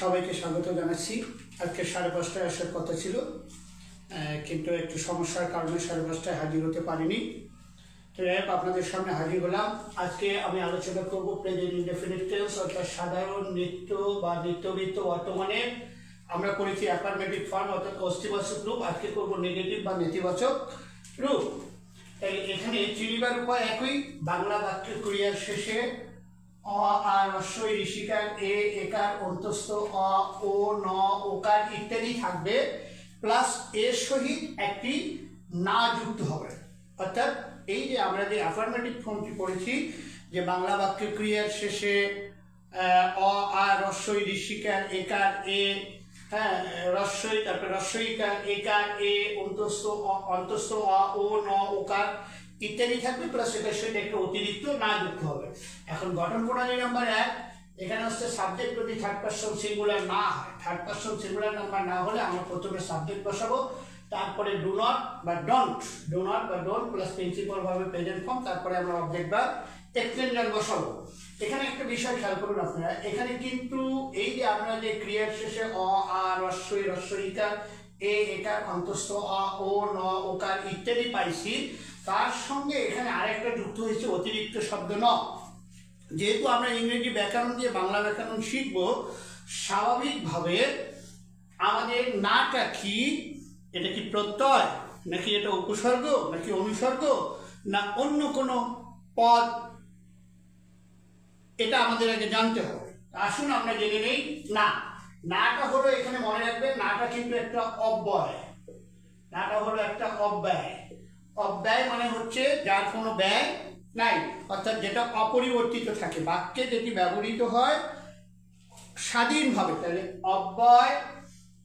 সবাইকে স্বাগত জানাচ্ছি। আজকে সাড়ে পাঁচটায় আসার কথা ছিল কিন্তু একটু সমস্যার কারণে সাড়ে পাঁচটায় হাজির হতে পারিনি। তো যাই আপনাদের সামনে হাজির হলাম। আজকে আমি আলোচনা করব প্রেজেন্ট ইনডেফিনিট টেন্স অর্থাৎ সাধারণ নৃত্য বা নিত্যবৃত্ত বর্তমানে। আমরা করেছি অ্যাফার্মেটিভ ফর্ম, অর্থাৎ অস্তিবাচক রূপ। আজকে করব নেগেটিভ বা নেতিবাচক রূপ। তাই এখানে চিনিবার উপায় একই। বাংলা বাক্য ক্রিয়ার শেষে অ আর রস্বই ঋষিকার এ একার, অন্তস্থ অ ও ন ওকার ইত্যাদি থাকবে, প্লাস এর সহিত একটি না যুক্ত হবে। অর্থাৎ এই যে আমরা যে অ্যাফার্মেটিভ ফর্মটি পড়েছি, যে বাংলা বাক্য ক্রিয়ার শেষে অ আর রস্বই ঋষিকার একার, এ হ্যাঁ রস্বই তারপরে রস্বইকার একার, এ, অন্তস্থ অন্তস্থ অ ও ন ওকার ইত্যাদি থাকবে প্লাস এটার সাথে একটা অতিরিক্ত না যুক্ত হবে। এখন গঠন প্রণালী নাম্বার এক, এখানে হচ্ছে সাবজেক্ট যদি থার্ড পার্সন সিঙ্গুলার না হয় থার্ড পার্সন সিঙ্গুলার নাম্বার না হলে আমরা প্রথমে সাবজেক্ট বসাবো, তারপরে ডু নট বা ডোন্ট ডু নট বা ডোন্ট প্লাস প্রিন্সিপাল ভাবে প্রেজেন্ট ফর্ম তারপরে আমরা অবজেক্ট বা এক্সটেনশন বসাবো। এখানে একটা বিষয় খেয়াল করুন আপনারা, এখানে কিন্তু এই যে আমরা যে ক্রিয়ার শেষে অ, আ রস্বই রস্বইকার এ, একার অন্তস্থ, অ, ও, ন, ওকার ইত্যাদি পাইছি তার সঙ্গে এখানে আরেকটা যুক্ত হয়েছে, অতিরিক্ত শব্দ ন। যেহেতু আমরা ইংরেজি ব্যাকরণ দিয়ে বাংলা ব্যাকরণ শিখব, স্বাভাবিকভাবে আমাদের নাটা কি? এটা কি প্রত্যয়? নাকি এটা উপসর্গ? নাকি অনুসর্গ? না অন্য কোনো পদ? এটা আমাদের আগে জানতে হবে। আসুন আমরা জেনে নেই। না, নাটা হলো এখানে মনে রাখবেন, নাটা কিন্তু একটা অব্যয়। নাটা হলো একটা অব্যয়। অব্যয় মানে হচ্ছে যার কোনো ব্যয় নাই। অর্থাৎ যেটা অপরিবর্তিত থাকে, বাক্যে যেটি ব্যবহৃত হয় স্বাধীনভাবে, তাহলে অব্যয়,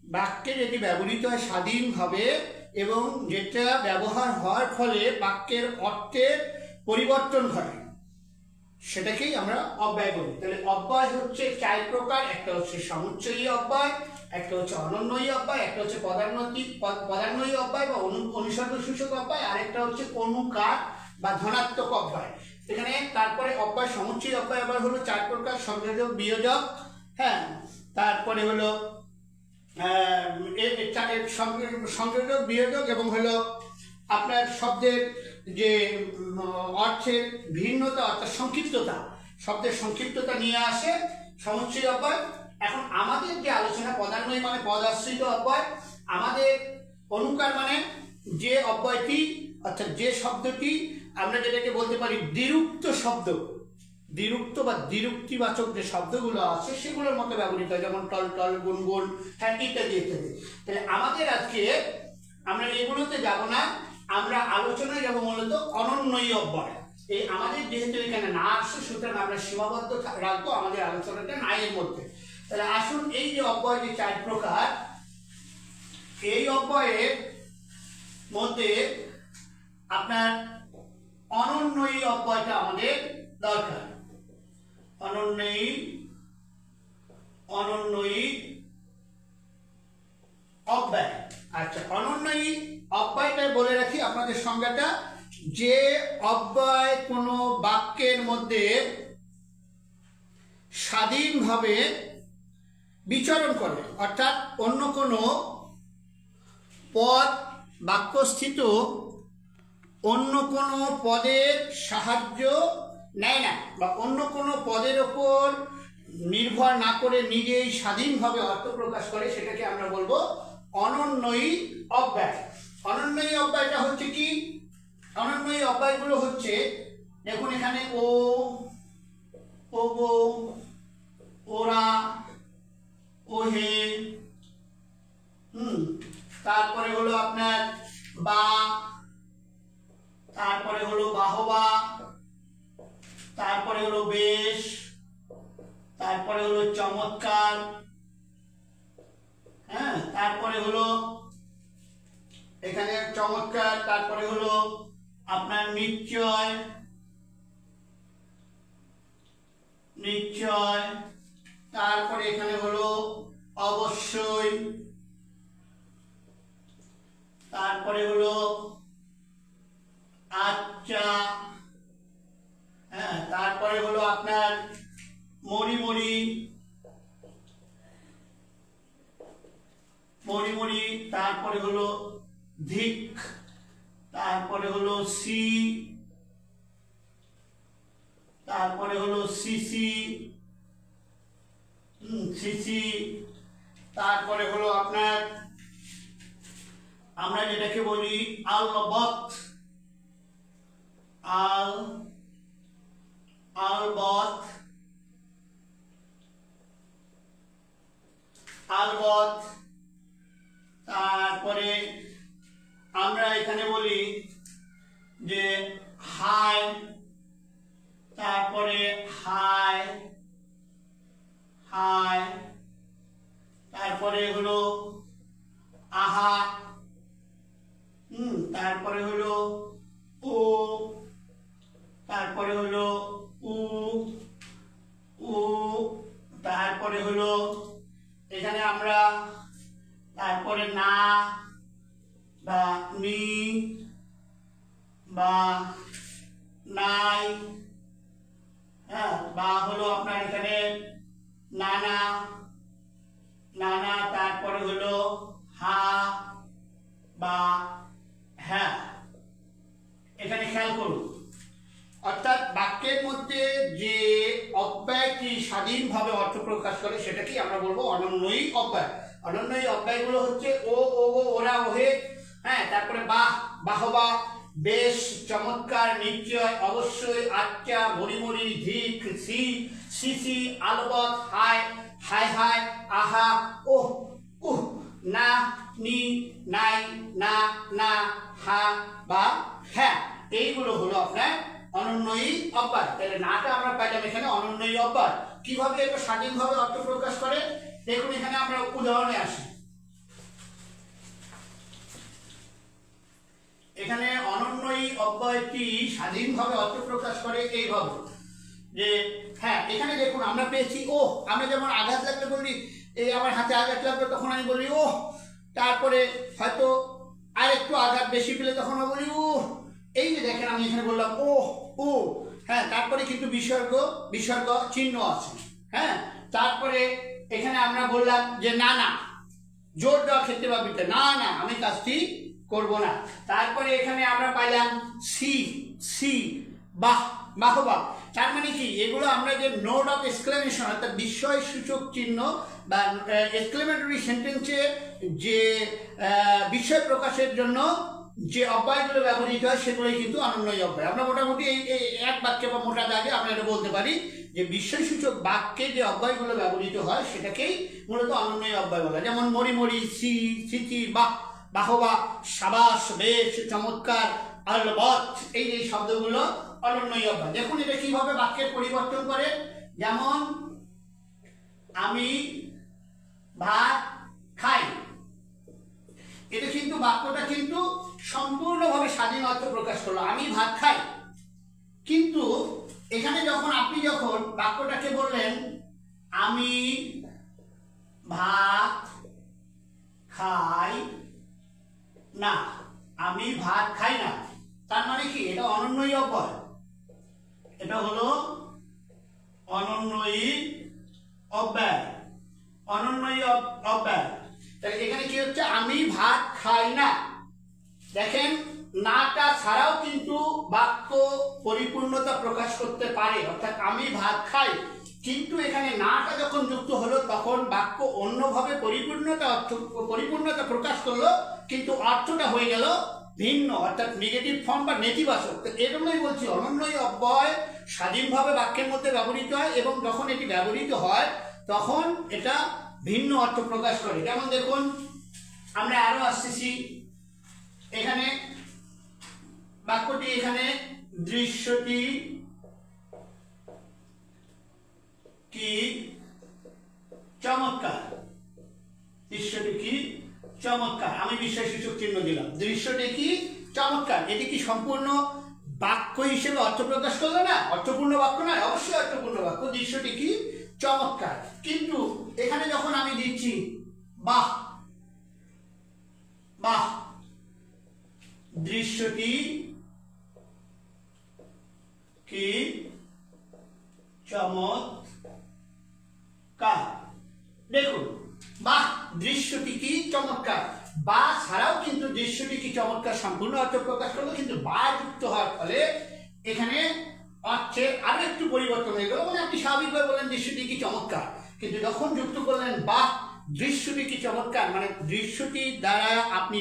বাক্যে যেটি ব্যবহৃত হয় স্বাধীনভাবে এবং যেটা ব্যবহার হওয়ার ফলে বাক্যের অর্থের পরিবর্তন ঘটে সেটাকেই আমরা অব্যয় বলি। তাহলে অব্যয় হচ্ছে চার প্রকার, একটা হচ্ছে সমুচ্চয়ী অব্যয়, একটা হচ্ছে অনন্যয়ী অব্যয়, একটা হচ্ছে পদান্নতি পদ- পদান্বয়ী অব্যয় বা অনু অনুসর্গ সূচক অব্যয় আর একটা হচ্ছে অনুকার বা ধনাত্মক অব্যয়। এখানে তারপরে অব্যয়, সমুচ্চয়ী অব্যয় আবার হলো চার প্রকার সংযোজক বিয়োজক হ্যাঁ? তারপরে হলো সংযোজক বিয়োজক এবং হলো আপনার শব্দের যে অর্থের ভিন্নতা অর্থাৎ সংক্ষিপ্ততা, শব্দের সংক্ষিপ্ততা নিয়ে আসে সমুচ্চয় অব্যয়। এখন আমাদের যে আলোচনা পদান্বয়ী মানে পদাশ্রিত অব্যয়, আমাদের অনুকার মানে যে অব্যয়টি অর্থাৎ যে শব্দটি আমরা যেটাকে বলতে পারি দ্বিরুক্ত শব্দ, দ্বিরুক্ত বা দ্বিরুক্তিবাচক যে শব্দগুলো আছে সেগুলোর মতো ব্যবহৃত হয়, যেমন টল টল, গুনগুন হ্যাঁ ইত্যাদি ইত্যাদি। তাহলে আমাদের আজকে আমরা এগুলোতে যাব না। আমরা আলোচনায় যাব মূলত অনন্যই অব্যয়। এই আমাদের যেহেতু এখানে না আসছে, সুতরাং আমরা সীমাবদ্ধ রাখব আমাদের আলোচনাটা নায়ের মধ্যে। তাহলে আসুন এই যে অব্যয় যে চার প্রকার, এই অব্যয়ের মধ্যে আপনার অনন্যই অব্যয়টা আমাদের দরকার। অনন্যই অব্যয় আচ্ছা অনন্যই অব্যয়টা বলে রাখি আপনাদের সংজ্ঞাটা যে অব্যয় কোনো বাক্যের মধ্যে স্বাধীনভাবে বিচরণ করে, অর্থাৎ অন্য কোনো পদ, বাক্যস্থিত অন্য কোনো পদের সাহায্য নেয় না, বা অন্য কোনো পদের ওপর নির্ভর না করে নিজেই স্বাধীনভাবে অর্থ প্রকাশ করে, সেটাকে আমরা বলব অনন্যয়ী অব্যয়। অনন্যয়ী অব্যয়টা হচ্ছে কি? অনন্যয়ী অব্যয়গুলো হচ্ছে, দেখুন এখানে ও ও গো, ওরা ওহে হুম, তারপরে হলো আপনার বা, তারপরে হলো বাহবা, তারপরে হলো বেশ, তারপরে হলো চমৎকার হ্যাঁ তারপরে হলো, এখানে চমৎকার, তারপরে হলো আপনার নিশ্চয় নিশ্চয় তারপরে এখানে হলো অবশ্যই, তারপরে হলো আচ্ছা হ্যাঁ তারপরে হলো আপনার মরি মরি মরিমরি তারপরে হলো ধিক তারপরে হলো সি তারপরে হলো সিসি সিসি তারপরে হলো আপনার, আমরা যেটাকে বলি আলবত আল আলবত আলবত তারপরে আমরা এখানে বলি যে হাই, তারপরে হাই হাই, তারপরে হলো আহা, হুম, তারপরে হলো ও, তারপরে হলো উ উ, তারপরে হলো, এখানে আমরা তারপরে না বা নি বা নাই হ্যাঁ বা হলো আপনার এখানে নানা নানা, তারপরে হলো হা, বা হ্যাঁ। এখানে খেয়াল করুন। অর্থাৎ বাক্যের মধ্যে যে অব্যয়টি স্বাধীনভাবে অর্থ প্রকাশ করে, সেটাকেই আমরা বলব অনন্যই অব্যয়। অনন্যই অব্যয়গুলো হচ্ছে ও ও, ওরা, ওহে হ্যাঁ তারপরে বাহ, বাহবা, বেশ, চমৎকার নিশ্চয় অবশ্যই আচ্ছা মরিমরি, ধিক সি সিসি আলবত, হায় হায় হায়, আহা, ওহ, উহ, না, নি, নাই, না না, হা, বা হ্যাঁ এইগুলো হলো আপনার অনন্যই অব্যয় তাহলে নাটা আমরা পাইলাম এখানে অনন্যই অব্যয় কীভাবে এটা স্বাধীনভাবে অর্থ প্রকাশ করে দেখুন এখানে আমরা উদাহরণে আসি এখানে অনন্যই অব্যয়টি স্বাধীনভাবে অর্থ প্রকাশ করে এইভাবে যে হ্যাঁ এখানে দেখুন, আমরা পেয়েছি ও আমরা যেমন আঘাত লাগলে বলি, এই আমার হাতে আঘাত লাগল, তখন আমি বলি ও তারপরে হয়তো আর একটু আঘাত বেশি পেলে তখন আমি বলি ও এই যে দেখেন, আমি এখানে বললাম ও ও হ্যাঁ তারপরে কিন্তু বিসর্গ বিসর্গ চিহ্ন আছে হ্যাঁ তারপরে এখানে আমরা বললাম যে, না না, জোর দেওয়া ক্ষেত্রে বা না না, আমি কাজটি করব না। তারপরে এখানে আমরা পাইলাম সি সি বাহ, বাহবা। তার মানে কি? এগুলো আমরা যে নোট অফ এক্সক্লেমেশন অর্থাৎ বিস্ময় সূচক চিহ্ন বা এক্সক্লেমেটরি সেন্টেন্সে যে বিস্ময় প্রকাশের জন্য যে অব্যয়গুলো ব্যবহৃত হয়, সেগুলোই কিন্তু অনন্যই অব্যয়। আমরা মোটামুটি এই এক বাক্যে বা মোটা দাগে আমরা এটা বলতে পারি যে বিস্ময়সূচক বাক্যে যে অব্যয়গুলো ব্যবহৃত হয়, সেটাকেই মূলত অনন্যই অব্যয় বলা। যেমন মরি মরি সি সিচি বাহ বাহবা, সাবাস, বেশ, চমৎকার আলবত এই যে শব্দগুলো অনন্যই অব্যয়। দেখুন এটা কীভাবে বাক্যের পরিবর্তন করে। যেমন, আমি ভাত খাই। এটা কিন্তু বাক্যটা কিন্তু সম্পূর্ণভাবে স্বাধীন অর্থ প্রকাশ করল। আমি ভাত খাই। কিন্তু এখানে যখন আপনি যখন বাক্যটাকে বললেন, আমি ভাত খাই না, আমি ভাত খাই না। তার মানে কি? এটা অনন্যই অব্যয়। এটা হলো অনন্যই অব্যয়। অনন্যই অব- অব্যয়। তাহলে এখানে কি হচ্ছে? আমি ভাত খাই না। দেখেন, নাটা ছাড়াও কিন্তু বাক্য পরিপূর্ণতা প্রকাশ করতে পারে। অর্থাৎ আমি ভাত খাই কিন্তু এখানে নাটা যখন যুক্ত হলো, তখন বাক্য অন্যভাবে পরিপূর্ণতা অর্থ, পরিপূর্ণতা প্রকাশ করল, কিন্তু অর্থটা হয়ে গেল ভিন্ন, অর্থাৎ নেগেটিভ ফর্ম বা নেতিবাচক তো এরকমই বলছি, অনন্যই অব্যয় স্বাধীনভাবে বাক্যের মধ্যে ব্যবহৃত হয় এবং যখন এটি ব্যবহৃত হয়, তখন এটা ভিন্ন অর্থ প্রকাশ করে। যেমন দেখুন, আমরা আরও আসতেছি। এখানে বাক্যটি এখানে দৃশ্যটি কি? চমৎকার। দৃশ্যটি কি? চমৎকার। আমি বিশ্বাস সূচক চিহ্ন দিলাম। দৃশ্যটি কি? চমৎকার। এটি কি সম্পূর্ণ বাক্য হিসেবে অর্থ প্রকাশ করল না? অর্থপূর্ণ বাক্য নয়, অবশ্যই অর্থপূর্ণ বাক্য। দৃশ্যটি কি? চমৎকার। কিন্তু এখানে যখন আমি দিচ্ছি, বাহ বাহ দৃশ্যটি কি? চমৎকার দেখুন, বাহ, দৃশ্যটি কি চমৎকার? বা ছাড়াও কিন্তু দৃশ্যটি কি চমৎকার, সম্পূর্ণ অর্থ প্রকাশ করল, কিন্তু বা যুক্ত হওয়ার ফলে এখানে অর্থের আরও একটু পরিবর্তন হয়ে গেল। মানে আপনি স্বাভাবিকভাবে বলেন দৃশ্যটি কি চমৎকার, কিন্তু যখন যুক্ত করলেন বা দৃশ্যটি কি চমৎকার মানে দৃশ্যটি দ্বারা আপনি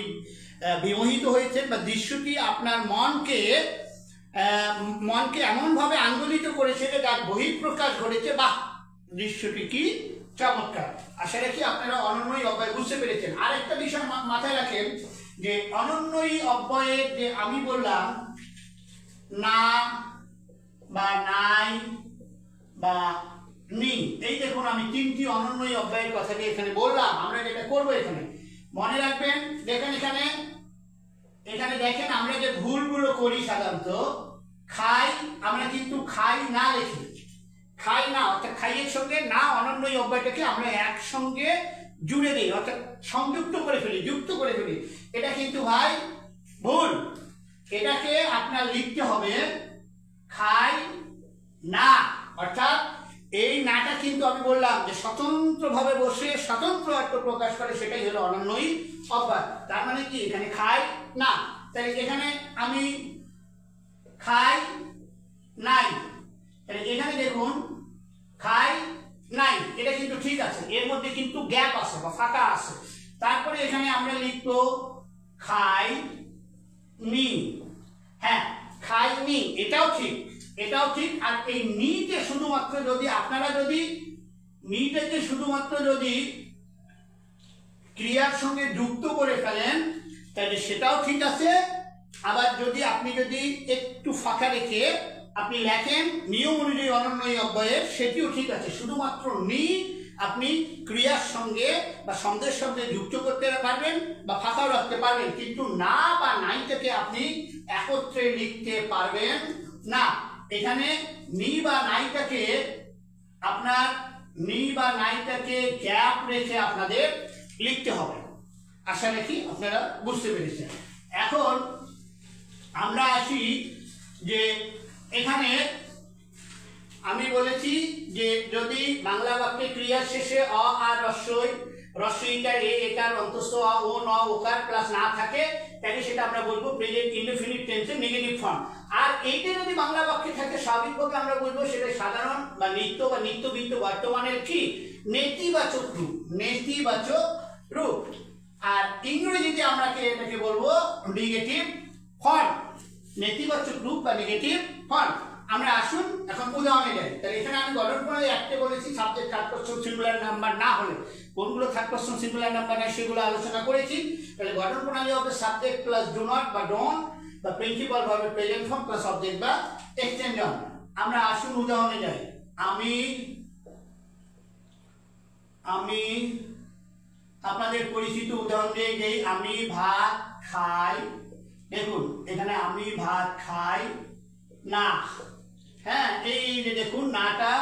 বিমোহিত হয়েছেন বা দৃশ্যটি আপনার মনকে মনকে এমনভাবে আন্দোলিত করেছে যে যার বহিঃপ্রকাশ ঘটেছে, বাহ দৃশ্যটি কি? চমৎকার। আশা রাখি আপনারা অনন্যই অব্যয় বুঝতে পেরেছেন। আর একটা বিষয় মাথায় রাখেন যে অনন্যই অব্যয়ের যে আমি বললাম, না বা নাই বা নি এই দেখুন আমি তিনটি অনন্যই অব্যয়ের কথাটি এখানে বললাম। আমরা যেটা করব এখানে। মনে রাখবেন, দেখেন এখানে এখানে দেখেন আমরা যে ভুলগুলো করি সাধারণত, খাই, আমরা কিন্তু খাই না লিখি খাই না অর্থাৎ খাইয়ের সঙ্গে না অনন্যই অব্যয়টাকে আমরা একসঙ্গে জুড়ে দিই, অর্থাৎ সংযুক্ত করে ফেলি, যুক্ত করে ফেলি। এটা কিন্তু ভাই ভুল। এটাকে আপনার লিখতে হবে, খাই না। অর্থাৎ এই নাটা কিন্তু আমি বললাম যে স্বতন্ত্রভাবে বসে স্বতন্ত্র অর্থ প্রকাশ করে, সেটাই হলো অনন্যই অব্যয় তার মানে কি? এখানে খাই না। তাই এখানে আমি খাই নাই তাহলে এখানে দেখুন খাই নাই এটা কিন্তু ঠিক আছে এর মধ্যে কিন্তু গ্যাপ আছে বা ফাঁকা আছে। তারপরে এখানে আমরা লিখব খাই নি হ্যাঁ খাইনি এটাও ঠিক এটাও ঠিক। আর এই নিতে শুধুমাত্র যদি, আপনারা যদি নিটাকে শুধুমাত্র যদি ক্রিয়ার সঙ্গে যুক্ত করে ফেলেন, তাহলে সেটাও ঠিক আছে। আবার যদি আপনি যদি একটু ফাঁকা রেখে আপনি লেখেন, নিয়ম অনুযায়ী অনন্যই অব্যয়ের, সেটিও ঠিক আছে। শুধুমাত্র নি আপনি ক্রিয়ার সঙ্গে বা শব্দের সঙ্গে যুক্ত করতে পারবেন বা ফাঁকাও রাখতে পারবেন, কিন্তু না বা নাইটাকে আপনি একত্রে লিখতে পারবেন না। এখানে নি বা নাইটাকে আপনার নি বা নাইটাকে গ্যাপ রেখে আপনাদের লিখতে হবে। আশা রাখি আপনারা বুঝতে পেরেছেন। এখন আমরা আসি যে এখানে আমি বলেছি যে যদি বাংলা বাক্যে ক্রিয়া শেষে অ আর রস্যই রস্যইকার এ একার অন্তস্থ অ, ও, ন ওকার প্লাস না থাকে, তাহলে সেটা আমরা বলব প্রেজেন্ট ইনডেফিনিট টেন্সের নেগেটিভ ফর্ম আর এইটা যদি বাংলা বাক্যে থাকে, স্বাভাবিকভাবে আমরা বলব সেটা সাধারণ বা নিত্য বা নিত্যবিত্ত বর্তমানের কি? নেতিবাচক রূপ নেতিবাচক রূপ। আর ইংরেজিতে আমরা এটাকে বলব নেগেটিভ ফর্ম নেতিবাচক রূপ বা নেগেটিভ ফর্ম আমরা আসুন, এখন উদাহরণে যাই। তাহলে এখানে আমি গঠন প্রণালী একটা বলেছি subject third person singular number না হলে। কোনগুলো থার্ড পার্সন সিঙ্গুলার নাম্বার না সেগুলো আলোচনা করেছি। তাহলে গঠন প্রণালী হবে সাবজেক্ট প্লাস ডু নট বা ডন বা প্রিন্সিপাল ভাবে প্রেজেন্ট ফর্ম প্লাস অবজেক্ট বা এক্সটেনশন আমরা আসুন উদাহরণে যাই। আমি আমি আপনাদের পরিচিত উদাহরণ দিয়ে যেই আমি ভাত খাই। দেখুন, এখানে আমি ভাত খাই না। হ্যাঁ এই যে দেখুন নাটা,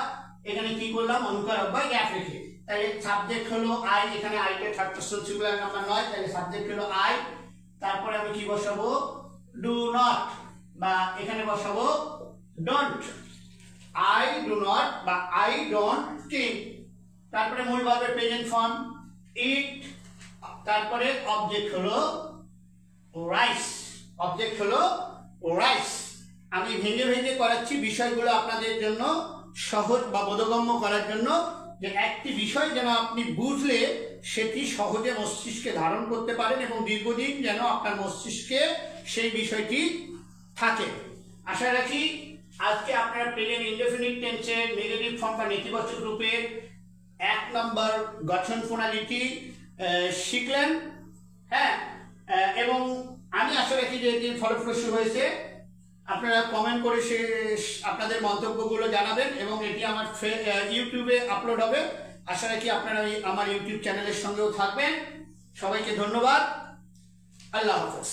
এখানে কি করলাম? অনুকার অব্যয় গ্যাপ রেখে। তাহলে সাবজেক্ট হলো আই এখানে আইটা থার্ড পার্সন সিঙ্গুলার নাম্বার নয়, তাহলে সাবজেক্ট হলো আই তারপরে আমি কি বসাবো? ডু নট বা এখানে বসাবো ডোন্ট আই ডু নট বা আই ডোন্ট থিঙ্ক তারপরে মূল ভাবে প্রেজেন্ট ফর্ম ইট তারপরে অবজেক্ট হলো রাইস অবজেক্ট হলো রাইস আমি ভেঙে ভেঙে করাচ্ছি বিষয়গুলো আপনাদের জন্য, সহজ বা বোধগম্য করার জন্য, যে একটি বিষয় যেন আপনি বুঝলে সেটি সহজে মস্তিষ্কে ধারণ করতে পারেন এবং দীর্ঘদিন যেন আপনার মস্তিষ্কে সেই বিষয়টি থাকে। আশা রাখি আজকে আপনারা প্রেজেন্ট ইনডেফিনিট টেন্সের নেগেটিভ ফর্ম বা নেতিবাচক রূপের এক নম্বর গঠন প্রণালীটি শিখলেন। হ্যাঁ এবং আমি আশা রাখি যে এটি ফলপ্রসূ হয়েছে। আপনারা কমেন্ট করে সে আপনাদের মন্তব্যগুলো জানাবেন এবং এটি আমার ইউটিউবে আপলোড হবে। আশা রাখি আপনারা আমার ইউটিউব চ্যানেলের সঙ্গেও থাকবেন। সবাইকে ধন্যবাদ। আল্লাহ হাফেজ।